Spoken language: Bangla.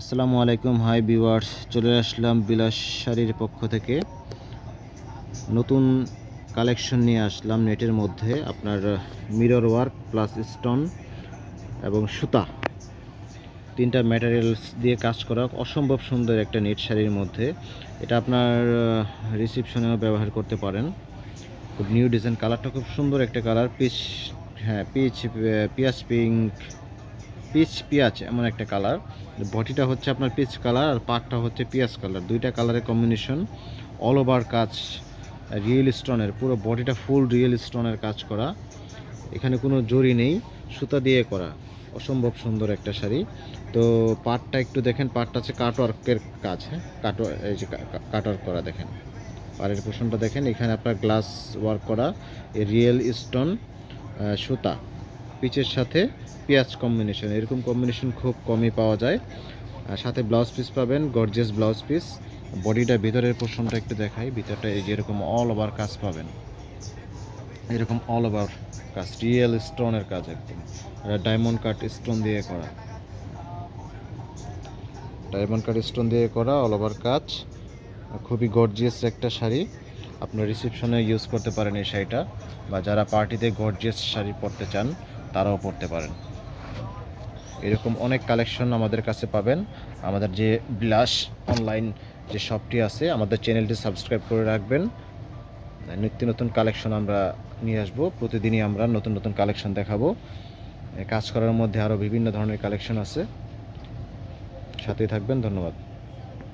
আসসালামু আলাইকুম, হাই ভিউয়ার্স। চলে আসলাম বিলাস শাড়ির পক্ষ থেকে। নতুন কালেকশন নিয়ে আসলাম নেটের মধ্যে আপনার মিরর ওয়ার্ক প্লাস স্টোন এবং সুতা। তিনটা ম্যাটেরিয়ালস দিয়ে কাজ করা অসম্ভব সুন্দর একটা নেট শাড়ির মধ্যে। এটা আপনার রিসিপশনেও ব্যবহার করতে পারেন। খুব নিউ ডিজাইন কালারটা খুব সুন্দর একটা কালার পিচ হ্যাঁ পিচ পিয়াজ পিঙ্ক পিচ পিঁয়াজ, এমন একটা কালার বডিটা হচ্ছে আপনার পিচ কালার আর পাটটা হচ্ছে পিঁয়াজ কালার দুইটা কালারের কম্বিনেশন অল ওভার কাজ রিয়েল স্টোনের পুরো বডিটা ফুল রিয়েল স্টোনের কাজ করা। এখানে কোনো জরি নেই, সুতা দিয়ে করা। অসম্ভব সুন্দর একটা শাড়ি। তো পাটটা একটু দেখেন, পাটটা হচ্ছে কাটওয়ার্কের কাজ হ্যাঁ? কাট এই যে কাটওয়ার্ক করা দেখেন। পাড়ের পোষণটা দেখেন, এখানে আপনার গ্লাস ওয়ার্ক করা রিয়েল স্টোন সুতা। পিচের সাথে পেঁয়াজ কম্বিনেশন এরকম কম্বিনেশন খুব কমই পাওয়া যায়। আর সাথে ব্লাউজ পিস পাবেন গর্জিয়াস ব্লাউজ পিস বডিটা ভিতরের পোর্শনটা একটু দেখাই, ভিতরটা এই যে এরকম অল ওভার কাজ পাবেন। এরকম অল ওভার কাজ রিয়েল স্টোনের কাজ একদম। ডায়মন্ড কাট স্টোন দিয়ে করা। ডায়মন্ড কাট স্টোন দিয়ে করা অল ওভার কাজ। খুবই গর্জিয়াস একটা শাড়ি। আপনার রিসেপশনে ইউজ করতে পারেন এই শাড়িটা। বা যারা পার্টিতে গর্জিয়াস শাড়ি পরতে চান তারাও পড়তে পারেন। এরকম অনেক কালেকশন আমাদের কাছে পাবেন। আমাদের যে ব্লাশ অনলাইন যে শপটি আছে, আমাদের চ্যানেলটি সাবস্ক্রাইব করে রাখবেন। নিত্য নতুন কালেকশন আমরা নিয়ে আসব। প্রতিদিনই আমরা নতুন নতুন কালেকশন দেখাবো। কাজ করার মধ্যে আরও বিভিন্ন ধরনের কালেকশন আছে। সাথেই থাকবেন, ধন্যবাদ।